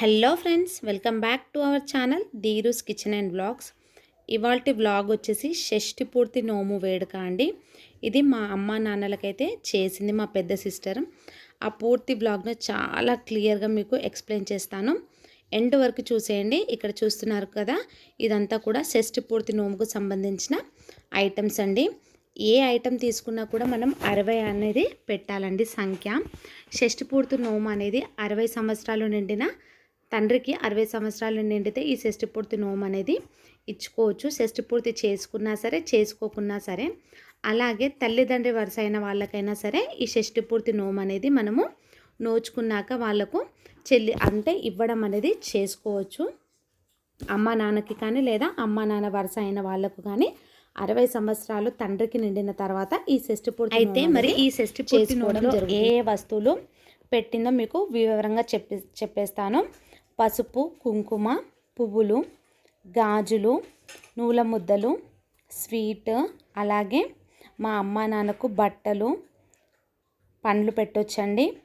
Hello friends welcome back to our channel Dheeru's kitchen and blogs ఇవాళ vlog వచ్చేసి షష్టి పూర్తి నోము వేడుక అండి. ఇది మా అమ్మ నాన్నలకైతే చేసింది మా పెద్ద సిస్టర్. ఆ పూర్తి బ్లాగ్ను చాలా క్లియర్గా మీకు ఎక్స్ప్లెయిన్ చేస్తాను. ఎండ్ వరకు చూసేయండి. ఇక్కడ చూస్తున్నారు కదా ఇదంతా కూడా షష్ఠి పూర్తి నోముకు సంబంధించిన ఐటమ్స్ అండి. ఏ ఐటెం తీసుకున్నా కూడా మనం అరవై అనేది పెట్టాలండి సంఖ్య. షష్ఠి పూర్తి నోము అనేది అరవై సంవత్సరాలు నిండిన తండ్రికి అరవై సంవత్సరాలు నిండితే ఈ షష్ఠి పూర్తి నోము అనేది ఇచ్చుకోవచ్చు. షష్ఠి పూర్తి చేసుకున్నా సరే చేసుకోకున్నా సరే అలాగే తల్లిదండ్రి వరుస అయిన వాళ్ళకైనా సరే ఈ షష్ఠి పూర్తి నోము అనేది మనము నోచుకున్నాక వాళ్ళకు చెల్లి అంటే ఇవ్వడం అనేది చేసుకోవచ్చు. అమ్మ నాన్నకి కానీ లేదా అమ్మ నాన్న వరుస అయిన వాళ్ళకు కానీ అరవై సంవత్సరాలు తండ్రికి నిండిన తర్వాత ఈ షష్ఠి పూర్తి అయితే మరి ఈ షష్ఠి పూర్తి నోములో ఏ ఏ వస్తువులు పెట్టిందో మీకు వివరంగా చెప్పి చెప్పేస్తాను. పసుపు కుంకుమ పువ్వులు గాజులు నూల ముద్దలు స్వీట్ అలాగే మా అమ్మ నాన్నకు బట్టలు పండ్లు పెట్టొచ్చండి.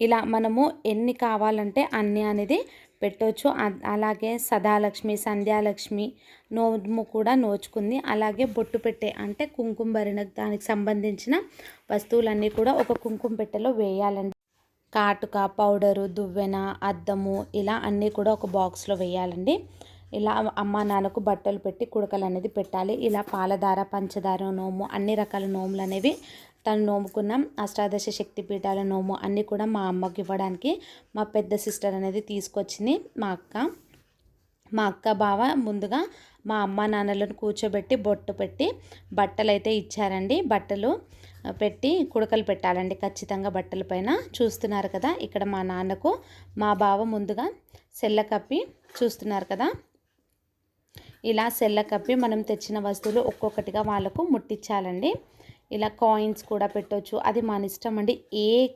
ఇలా మనము ఎన్ని కావాలంటే అన్ని అనేది పెట్టవచ్చు అ- అలాగే సదాలక్ష్మి సంధ్యాలక్ష్మి నోము కూడా నోచుకుంది. అలాగే బొట్టు పెట్టే అంటే కుంకుమ భరిన దానికి సంబంధించిన వస్తువులన్నీ కూడా ఒక కుంకుమ పెట్టెలో వేయాలండి. కాటుక పౌడరు దువ్వెన అద్దము ఇలా అన్నీ కూడా ఒక బాక్స్లో వేయాలండి. ఇలా అమ్మ నాన్నకు బట్టలు పెట్టి కుడకలు అనేది పెట్టాలి. ఇలా పాలధార పంచదార నోము అన్ని రకాల నోములు అనేవి తను నోముకున్న అష్టాదశ శక్తి పీఠాల నోము అన్నీ కూడా మా అమ్మకి ఇవ్వడానికి మా పెద్ద సిస్టర్ అనేది తీసుకొచ్చింది. మా అక్క మా అక్క బావ ముందుగా మా అమ్మ నాన్నలను కూర్చోబెట్టి బొట్టు పెట్టి బట్టలు అయితే ఇచ్చారండి. బట్టలు పెట్టి కుడకలు పెట్టాలండి. ఖచ్చితంగా బట్టల పైన చూస్తున్నారు కదా. ఇక్కడ మా నాన్నకు మా బావ ముందుగా సెల్ల కప్పి చూస్తున్నారు కదా. ఇలా సెల్ల కప్పి మనం తెచ్చిన వస్తువులు ఒక్కొక్కటిగా వాళ్ళకు ముట్టించాలండి. ఇలా కాయిన్స్ కూడా పెట్టవచ్చు అది మన ఇష్టం అండి. ఏ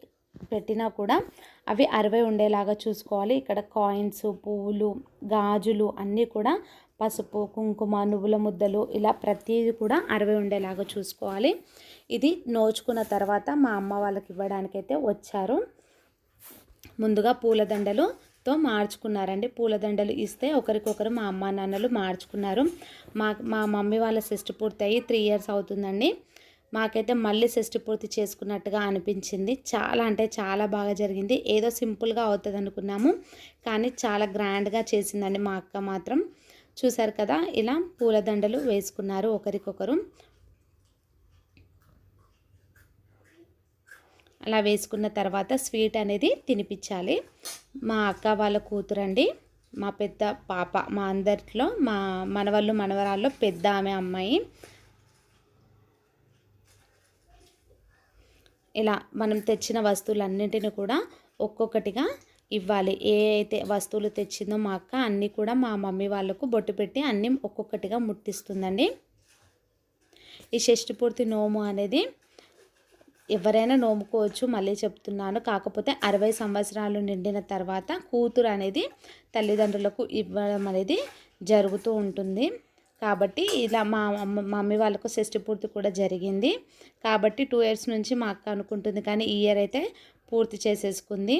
పెట్టినా కూడా అవి అరవై ఉండేలాగా చూసుకోవాలి. ఇక్కడ కాయిన్స్ పువ్వులు గాజులు అన్నీ కూడా పసుపు కుంకుమ నువ్వుల ముద్దలు ఇలా ప్రతిదీ కూడా అరవై ఉండేలాగా చూసుకోవాలి. ఇది నోచుకున్న తర్వాత మా అమ్మ వాళ్ళకి ఇవ్వడానికైతే వచ్చారు. ముందుగా పూలదండలుతో మార్చుకున్నారండి. పూలదండలు ఇస్తే ఒకరికొకరు మా అమ్మ నాన్నలు మార్చుకున్నారు. మా మా మమ్మీ వాళ్ళ షష్టి పూర్తి అయ్యి త్రీ ఇయర్స్ అవుతుందండి. మాకైతే మళ్ళీ షష్టి పూర్తి చేసుకున్నట్టుగా అనిపించింది. చాలా అంటే చాలా బాగా జరిగింది. ఏదో సింపుల్గా అవుతుంది అనుకున్నాము కానీ చాలా గ్రాండ్గా చేసిందండి మా అక్క మాత్రం. చూశారు కదా ఇలా పూలదండలు వేసుకున్నారు ఒకరికొకరు. అలా వేసుకున్న తర్వాత స్వీట్ అనేది తినిపించాలి. మా అక్క వాళ్ళ కూతురండి మా పెద్ద పాప మా అందరిలో మా మనవళ్ళు మనవరాల్లో పెద్ద ఆమె అమ్మాయి. ఇలా మనం తెచ్చిన వస్తువులన్నింటిని కూడా ఒక్కొక్కటిగా ఇవ్వాలి. ఏ అయితే వస్తువులు తెచ్చిందో మా అక్క అన్నీ కూడా మా మమ్మీ వాళ్ళకు బొట్టు పెట్టి అన్నీ ఒక్కొక్కటిగా ముట్టిస్తుందండి. ఈ షష్టి పూర్తి నోము అనేది ఎవరైనా నోముకోవచ్చు మళ్ళీ చెప్తున్నాను. కాకపోతే అరవై సంవత్సరాలు నిండిన తర్వాత కూతురు అనేది తల్లిదండ్రులకు ఇవ్వడం అనేది జరుగుతూ ఉంటుంది. కాబట్టి ఇలా మా మమ్మీ వాళ్ళకు షష్టి పూర్తి కూడా జరిగింది. కాబట్టి టూ ఇయర్స్ నుంచి మా అక్క అనుకుంటుంది కానీ ఈ ఇయర్ అయితే పూర్తి చేసేసుకుంది.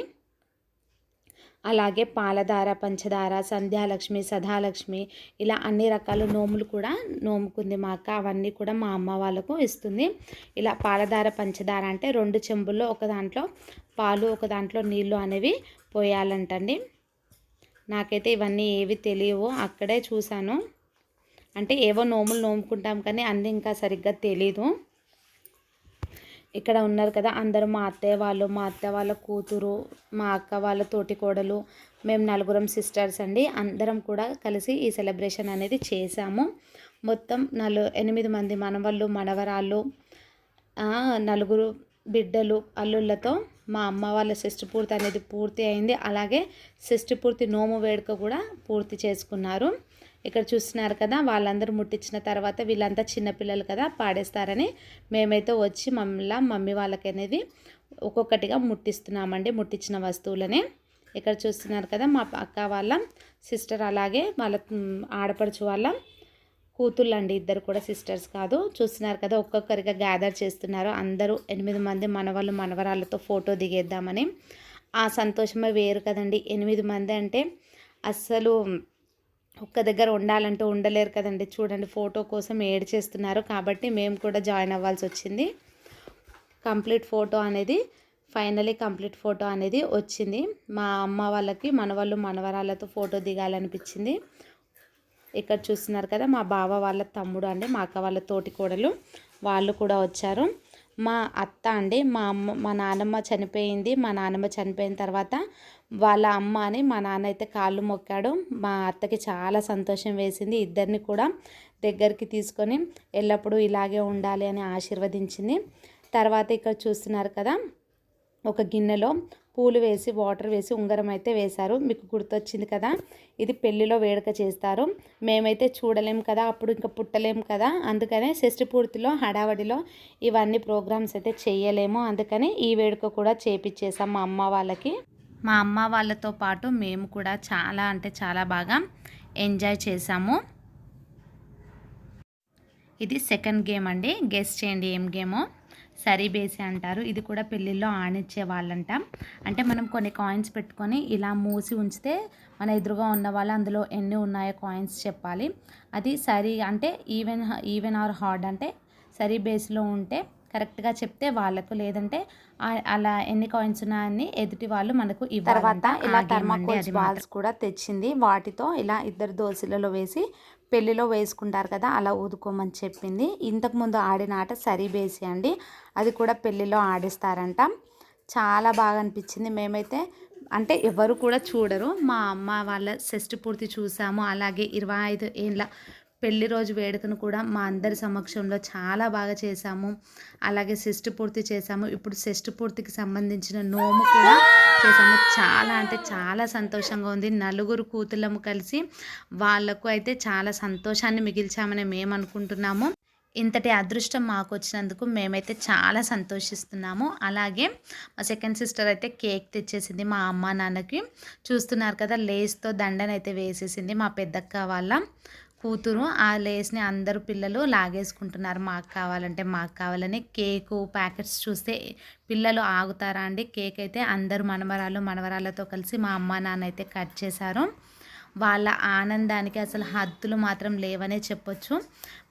అలాగే పాలధార పంచదార సంధ్యాలక్ష్మి సదాలక్ష్మి ఇలా అన్ని రకాల నోములు కూడా నోముకుంది మా అక్క. అవన్నీ కూడా మా అమ్మ వాళ్ళకు ఇస్తుంది. ఇలా పాలధార పంచదార అంటే రెండు చెంబుల్లో ఒక దాంట్లో పాలు ఒక దాంట్లో నీళ్ళు అనేవి పోయాలంటండి. నాకైతే ఇవన్నీ ఏవి తెలియవు. అక్కడే చూశాను. అంటే ఏవో నోములు నోముకుంటాం కానీ అన్నీ ఇంకా సరిగ్గా తెలీదు. ఇక్కడ ఉన్నారు కదా అందరూ మా అత్తయ్య వాళ్ళు మా అత్తయ్య వాళ్ళ కూతురు మా అక్క వాళ్ళ తోటి కోడలు మేము నలుగురం సిస్టర్స్ అండి. అందరం కూడా కలిసి ఈ సెలబ్రేషన్ అనేది చేశాము. మొత్తం నలు ఎనిమిది మంది మనవళ్ళు మనవరాళ్ళు నలుగురు బిడ్డలు అల్లుళ్ళతో మా అమ్మ వాళ్ళ షష్టి పూర్తి అనేది పూర్తి అయింది. అలాగే షష్టి పూర్తి నోము వేడుక కూడా పూర్తి చేసుకున్నారు. ఇక్కడ చూస్తున్నారు కదా వాళ్ళందరూ ముట్టించిన తర్వాత వీళ్ళంతా చిన్నపిల్లలు కదా పాడేస్తారని మేమైతే వచ్చి మమ్మల్ని మమ్మీ వాళ్ళకి అనేది ఒక్కొక్కటిగా ముట్టిస్తున్నామండి ముట్టించిన వస్తువులని. ఇక్కడ చూస్తున్నారు కదా మా అక్క వాళ్ళ సిస్టర్ అలాగే వాళ్ళ ఆడపడుచు వాళ్ళ కూతుళ్ళు అండి ఇద్దరు కూడా సిస్టర్స్ కాదు. చూస్తున్నారు కదా ఒక్కొక్కరిగా గ్యాదర్ చేస్తున్నారు. అందరూ ఎనిమిది మంది మనవాళ్ళు మనవరాళ్ళతో ఫోటో దిగేద్దామని. ఆ సంతోషమే వేరు కదండి. ఎనిమిది మంది అంటే అస్సలు ఒక్క దగ్గర ఉండాలంటే ఉండలేరు కదండి. చూడండి ఫోటో కోసం ఏడ్ చేస్తున్నారు కాబట్టి మేము కూడా జాయిన్ అవ్వాల్సి వచ్చింది. కంప్లీట్ ఫోటో అనేది ఫైనలీ కంప్లీట్ ఫోటో అనేది వచ్చింది. మా అమ్మ వాళ్ళకి మనవాళ్ళు మనవరాళ్ళతో ఫోటో దిగాలనిపించింది. ఇక్కడ చూస్తున్నారు కదా మా బావ వాళ్ళ తమ్ముడు అండి మా అక్క వాళ్ళ తోటి కోడలు. వాళ్ళు కూడా వచ్చారు. మా అత్త అండి మా అమ్మ మా నాన్నమ్మ చనిపోయింది. మా నాన్నమ్మ చనిపోయిన తర్వాత వాళ్ళ అమ్మ అని మా నాన్న అయితే కాళ్ళు మొక్కాడు. మా అత్తకి చాలా సంతోషం వేసింది. ఇద్దరిని కూడా దగ్గరికి తీసుకొని ఎల్లప్పుడూ ఇలాగే ఉండాలి అని ఆశీర్వదించింది. తర్వాత ఇక్కడ చూస్తున్నారు కదా ఒక గిన్నెలో పూలు వేసి వాటర్ వేసి ఉంగరం అయితే వేశారు. మీకు గుర్తొచ్చింది కదా? ఇది పెళ్ళిలో వేడుక చేస్తారు. మేమైతే చూడలేం కదా అప్పుడు ఇంకా పుట్టలేం కదా? అందుకనే షష్టి పూర్తిలో హడావడిలో ఇవన్నీ ప్రోగ్రామ్స్ అయితే చేయలేము. అందుకని ఈ వేడుక కూడా చేపించేసాం మా అమ్మ వాళ్ళకి. మా అమ్మ వాళ్ళతో పాటు మేము కూడా చాలా అంటే చాలా బాగా ఎంజాయ్ చేసాము ఇది సెకండ్ గేమ్ అండి. గెస్ట్ చేయండి ఏం గేమో. సరీ బేసి అంటారు. ఇది కూడా పెళ్ళిళ్ళలో ఆనిచ్చే వాళ్ళంట. అంటే మనం కొన్ని కాయిన్స్ పెట్టుకొని ఇలా మూసి ఉంచితే మన ఎదురుగా ఉన్న వాళ్ళు అందులో ఎన్ని ఉన్నాయో కాయిన్స్ చెప్పాలి. అది సరి అంటే ఈవెన్ ఈవెన్ ఆర్ హార్డ్ అంటే సరీ బేస్లో ఉంటే కరెక్ట్గా చెప్తే వాళ్ళకు లేదంటే అలా ఎన్ని కాయిన్స్ ఉన్నాయని ఎదుటి వాళ్ళు మనకు తర్వాత ఇలా థర్మాకోల్స్ బాల్స్ కూడా తెచ్చింది. వాటితో ఇలా ఇద్దరు దోశలలో వేసి పెళ్ళిలో వేసుకుంటారు కదా అలా ఊదుకోమని చెప్పింది. ఇంతకుముందు ఆడిన ఆట సరీ బేసి అండి. అది కూడా పెళ్ళిలో ఆడిస్తారంట. చాలా బాగా అనిపించింది. మేమైతే అంటే ఎవరు కూడా చూడరు. మా అమ్మ వాళ్ళ షష్టి పూర్తి చూసాము. అలాగే ఇరవై ఐదు ఏళ్ళ పెళ్ళి రోజు వేడుకను కూడా మా అందరి సమక్షంలో చాలా బాగా చేశాము. అలాగే షష్టి పూర్తి చేశాము. ఇప్పుడు షష్టి పూర్తికి సంబంధించిన నోము కూడా చేసాము చాలా అంటే చాలా సంతోషంగా ఉంది. నలుగురు కూతుళ్ళము కలిసి వాళ్ళకు అయితే చాలా సంతోషాన్ని మిగిల్చామని మేము అనుకుంటున్నాము. ఇంతటి అదృష్టం మాకు వచ్చినందుకు మేమైతే చాలా సంతోషిస్తున్నాము. అలాగే మా సెకండ్ సిస్టర్ అయితే కేక్ తెచ్చేసింది మా అమ్మ నాన్నకి. చూస్తున్నారు కదా లేస్తో దండనైతే వేసేసింది మా పెద్దక్క వాళ్ళ. కూతురు ఆ లేస్ని అందరూ పిల్లలు లాగేసుకుంటున్నారు. మాకు కావాలంటే మాకు కావాలని కేకు ప్యాకెట్స్ చూస్తే పిల్లలు ఆగుతారా అండి? కేక్ అయితే అందరూ మనవరాలు మనవరాళ్ళతో కలిసి మా అమ్మ నాన్న అయితే కట్ చేశారు. వాళ్ళ ఆనందానికి అసలు హద్దులు మాత్రం లేవనే చెప్పొచ్చు.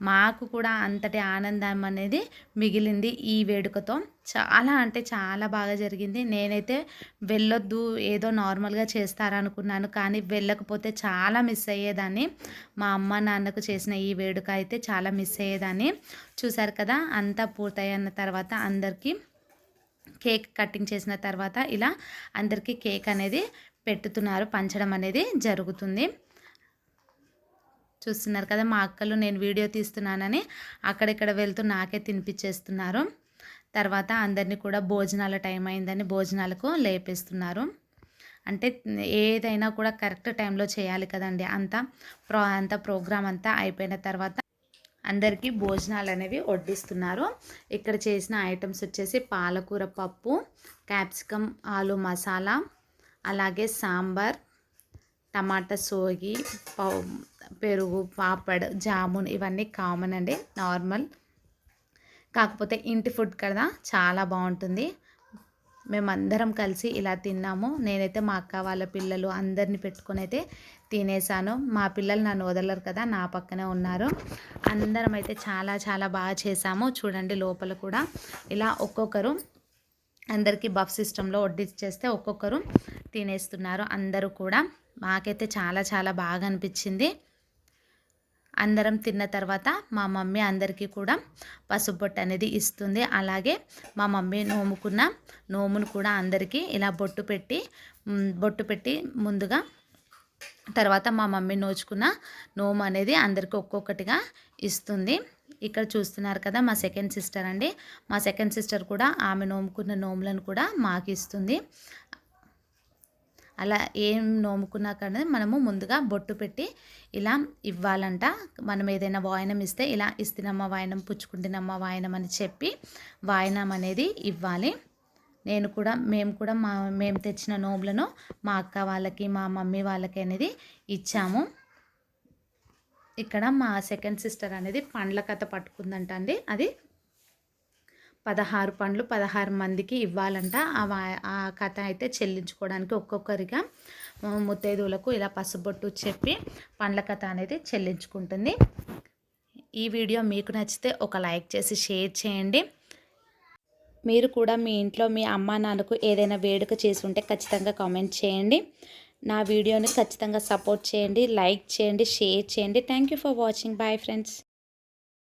మాకు కూడా అంతటి ఆనందం అనేది మిగిలింది ఈ వేడుకతో. చాలా అంటే చాలా బాగా జరిగింది. నేనైతే వెళ్ళొద్దు ఏదో నార్మల్గా చేస్తారనుకున్నాను కానీ వెళ్ళకపోతే చాలా మిస్ అయ్యేదాన్ని. మా అమ్మ నాన్నకు చేసిన ఈ వేడుక అయితే చాలా మిస్ అయ్యేదాన్ని. చూసారు కదా అంతా పూర్తయిన తర్వాత అందరికీ కేక్ కటింగ్ చేసిన తర్వాత ఇలా అందరికీ కేక్ అనేది పెట్టుతున్నారు. పంచడం అనేది జరుగుతుంది. చూస్తున్నారు కదా మా అక్కలు నేను వీడియో తీస్తున్నానని అక్కడిక్కడ వెళ్తూ నాకే తినిపించేస్తున్నారు తర్వాత అందరినీ కూడా భోజనాల టైం అయిందని భోజనాలకు లేపేస్తున్నారు. అంటే ఏదైనా కూడా కరెక్ట్ టైంలో చేయాలి కదండి. అంతా ప్రో అంత ప్రోగ్రామ్ అంతా అయిపోయిన తర్వాత అందరికీ భోజనాలు అనేవి వడ్డిస్తున్నారు. ఇక్కడ చేసిన ఐటమ్స్ వచ్చేసి పాలకూర పప్పు క్యాప్సికమ్ ఆలు మసాలా అలాగే సాంబార్ టమాటా సోగి పెరుగు పాపడ్ జామున్ ఇవన్నీ కామన్ అండి నార్మల్. కాకపోతే ఇంటి ఫుడ్ కదా చాలా బాగుంటుంది. మేమందరం కలిసి ఇలా తిన్నాము. నేనైతే మా అక్క వాళ్ళ పిల్లలు అందరిని పెట్టుకొని అయితే తినేసాను. మా పిల్లలు నన్ను వదలరు కదా నా పక్కనే ఉన్నారు. అందరం అయితే చాలా చాలా బాగా చేసాము. చూడండి లోపల కూడా. ఇలా ఒక్కొక్కరు అందరికీ బఫ్ సిస్టంలో వడ్డిచ్చేస్తే ఒక్కొక్కరు తినేస్తున్నారు అందరూ కూడా. మాకైతే చాలా చాలా బాగా అనిపించింది. అందరం తిన్న తర్వాత మా మమ్మీ అందరికీ కూడా పసుపు బొట్టు అనేది ఇస్తుంది. అలాగే మా మమ్మీ నోముకున్న నోమును కూడా అందరికీ ఇలా బొట్టు పెట్టి బొట్టు పెట్టి ముందుగా తర్వాత మా మమ్మీ నోచుకున్న నోము అనేది అందరికీ ఒక్కొక్కటిగా ఇస్తుంది. ఇక్కడ చూస్తున్నారు కదా మా సెకండ్ సిస్టర్ అండి. మా సెకండ్ సిస్టర్ కూడా ఆమె నోముకున్న నోములను కూడా మాకు ఇస్తుంది. అలా ఏం నోముకున్నా కానీ మనము ముందుగా బొట్టు పెట్టి ఇలా ఇవ్వాలంట. మనం ఏదైనా వాయనం ఇస్తే ఇలా ఇస్తున్నమ్మ వాయనం పుచ్చుకుంటున్నమ్మ వాయనం అని చెప్పి వాయనం అనేది ఇవ్వాలి. నేను కూడా మేము కూడా మా మేము తెచ్చిన నోములను మా అక్క వాళ్ళకి మా మమ్మీ వాళ్ళకి అనేది ఇచ్చాము. ఇక్కడ మా సెకండ్ సిస్టర్ అనేది పండ్ల కథ పట్టుకుందంట అండి అది పదహారు పండ్లు పదహారు మందికి ఇవ్వాలంట. ఆ ఆ కథ అయితే చెల్లించుకోవడానికి ఒక్కొక్కరిగా ముత్తైదువులకు ఇలా పసుబొట్టు చెప్పి పండ్ల కథ అనేది చెల్లించుకుంటుంది. ఈ వీడియో మీకు నచ్చితే ఒక లైక్ చేసి షేర్ చేయండి. మీరు కూడా మీ ఇంట్లో మీ అమ్మా నాన్నకు ఏదైనా వేడుక చేసి ఉంటే ఖచ్చితంగా కామెంట్ చేయండి. నా వీడియోని ఖచ్చితంగా సపోర్ట్ చేయండి లైక్ చేయండి షేర్ చేయండి. Thank you for watching bye friends